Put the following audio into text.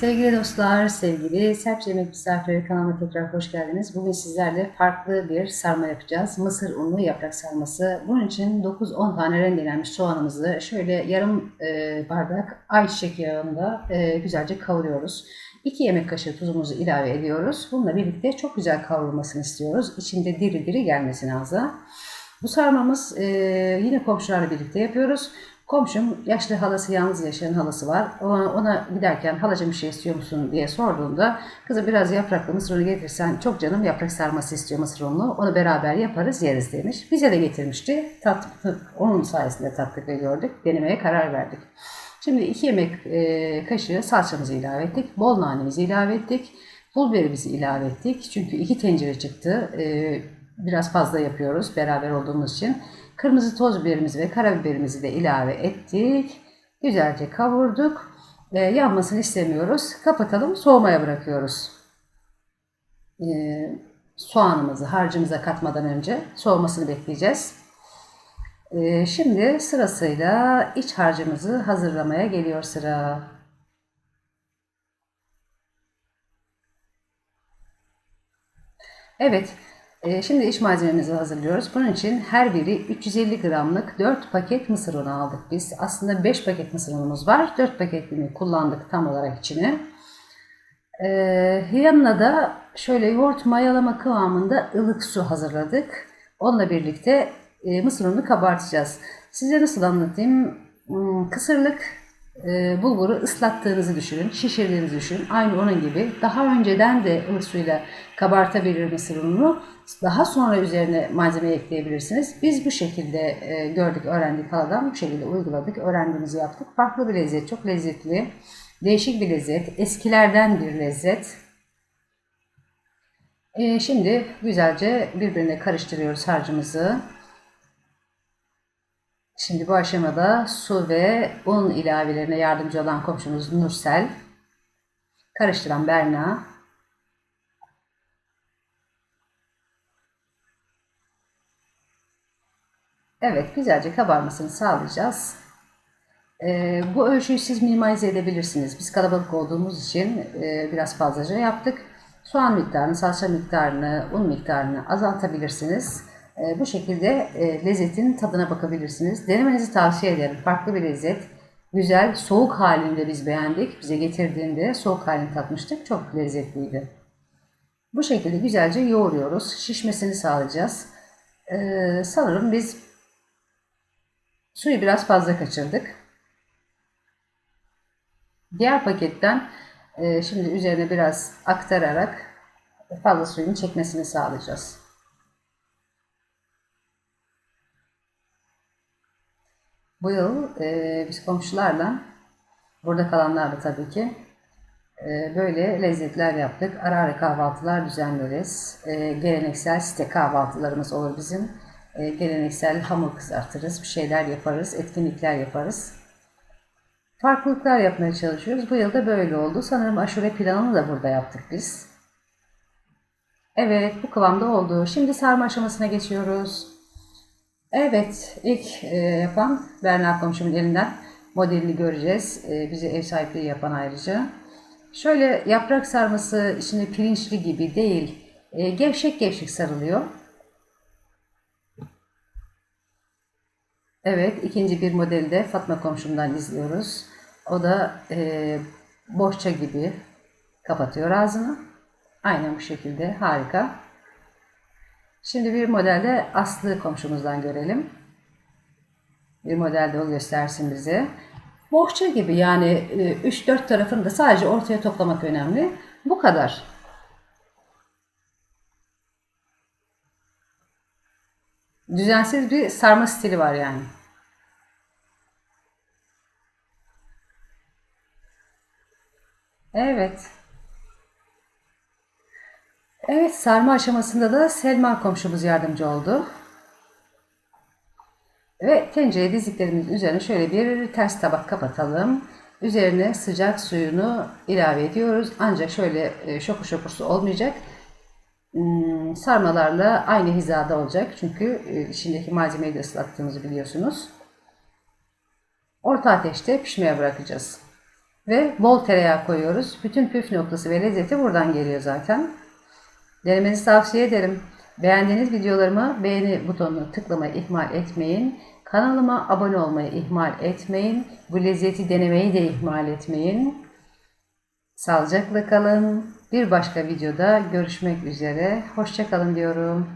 Sevgili dostlar, sevgili Serpçe Yemek Misafirleri kanalıma tekrar hoş geldiniz. Bugün sizlerle farklı bir sarma yapacağız. Mısır unlu yaprak sarması. Bunun için 9-10 tane rendelenmiş soğanımızı şöyle yarım e, bardak ayçiçek yağında e, güzelce kavuruyoruz. 2 yemek kaşığı tuzumuzu ilave ediyoruz. Bununla birlikte çok güzel kavrulmasını istiyoruz. İçinde diri diri gelmesi lazım. Bu sarmamız e, yine komşularla birlikte yapıyoruz. Komşum yaşlı halası yalnız yaşayan halası var. Ona, ona giderken halacığım bir şey istiyor musun diye sorduğunda kızı biraz yapraklı mısır getirsen çok canım yaprak sarması istiyor mısır unlu. Onu beraber yaparız yeriz demiş. Bize de getirmişti. Tattık, onun sayesinde tattık ve gördük. Denemeye karar verdik. Şimdi 2 yemek e, kaşığı salçamızı ilave ettik. Bol nanemizi ilave ettik. Pul biberimizi ilave ettik. Çünkü iki tencere çıktı. E, biraz fazla yapıyoruz beraber olduğumuz için. Kırmızı toz biberimizi ve karabiberimizi de ilave ettik. Güzelce kavurduk. E, yanmasını istemiyoruz. Kapatalım, soğumaya bırakıyoruz. E, soğanımızı harcımıza katmadan önce soğumasını bekleyeceğiz. E, şimdi sırasıyla iç harcımızı hazırlamaya geliyor sıra. Evet, şimdi iç malzememizi hazırlıyoruz. Bunun için her biri 350 gramlık 4 paket mısır unu aldık biz. Aslında 5 paket mısır unumuz var. 4 paketini kullandık tam olarak içine. Ee, yanına da şöyle yoğurt mayalama kıvamında ılık su hazırladık. Onunla birlikte e, mısır ununu kabartacağız. Size nasıl anlatayım? Hmm, kısırlık e, bulguru ıslattığınızı düşünün, şişirdiğinizi düşünün. Aynı onun gibi. Daha önceden de ılık suyla kabartabilir mısır ununu. Daha sonra üzerine malzeme ekleyebilirsiniz. Biz bu şekilde e, gördük, öğrendik haladan. Bu şekilde uyguladık, öğrendiğimizi yaptık. Farklı bir lezzet, çok lezzetli. Değişik bir lezzet, eskilerden bir lezzet. E, şimdi güzelce birbirine karıştırıyoruz harcımızı. Şimdi bu aşamada su ve un ilavelerine yardımcı olan komşumuz Nursel, karıştıran Berna, Evet, güzelce kabarmasını sağlayacağız. Ee, bu ölçüyü siz minimalize edebilirsiniz. Biz kalabalık olduğumuz için e, biraz fazlaca yaptık. Soğan miktarını, salça miktarını, un miktarını azaltabilirsiniz. E, bu şekilde e, lezzetin tadına bakabilirsiniz. Denemenizi tavsiye ederim. Farklı bir lezzet. Güzel, soğuk halinde biz beğendik. Bize getirdiğinde soğuk halini tatmıştık. Çok lezzetliydi. Bu şekilde güzelce yoğuruyoruz. Şişmesini sağlayacağız. Ee, sanırım biz suyu biraz fazla kaçırdık. Diğer paketten e, şimdi üzerine biraz aktararak fazla suyun çekmesini sağlayacağız. Bu yıl e, biz komşularla, burada kalanlarla tabii ki e, böyle lezzetler yaptık. Ara ara kahvaltılar düzenleriz. E, geleneksel site kahvaltılarımız olur bizim. E, geleneksel hamur kızartırız, bir şeyler yaparız, etkinlikler yaparız. Farklılıklar yapmaya çalışıyoruz. Bu yıl da böyle oldu. Sanırım aşure planını da burada yaptık biz. Evet, bu kıvamda oldu. Şimdi sarma aşamasına geçiyoruz. Evet, ilk e, yapan Berna komşumun elinden modelini göreceğiz. E, bize ev sahipliği yapan ayrıca. Şöyle yaprak sarması içinde pirinçli gibi değil, e, gevşek gevşek sarılıyor. Evet, ikinci bir modeli de Fatma komşumdan izliyoruz. O da e, bohça gibi kapatıyor ağzını. Aynen bu şekilde, harika. Şimdi bir modelde Aslı komşumuzdan görelim. Bir modelde o göstersin bize. Bohça gibi yani 3-4 e, tarafını da sadece ortaya toplamak önemli. Bu kadar. Düzensiz bir sarma stili var yani. Evet. Evet, sarma aşamasında da Selma komşumuz yardımcı oldu. Ve tencereye dizdiklerimizin üzerine şöyle bir ters tabak kapatalım. Üzerine sıcak suyunu ilave ediyoruz. Ancak şöyle e, şokur şokursu olmayacak. Hmm, sarmalarla aynı hizada olacak. Çünkü e, içindeki malzemeyi de ıslattığımızı biliyorsunuz. Orta ateşte pişmeye bırakacağız. Ve bol tereyağı koyuyoruz. Bütün püf noktası ve lezzeti buradan geliyor zaten. Denemenizi tavsiye ederim. Beğendiğiniz videolarımı beğeni butonuna tıklamayı ihmal etmeyin. Kanalıma abone olmayı ihmal etmeyin. Bu lezzeti denemeyi de ihmal etmeyin. Sağlıcakla kalın. Bir başka videoda görüşmek üzere. Hoşçakalın diyorum.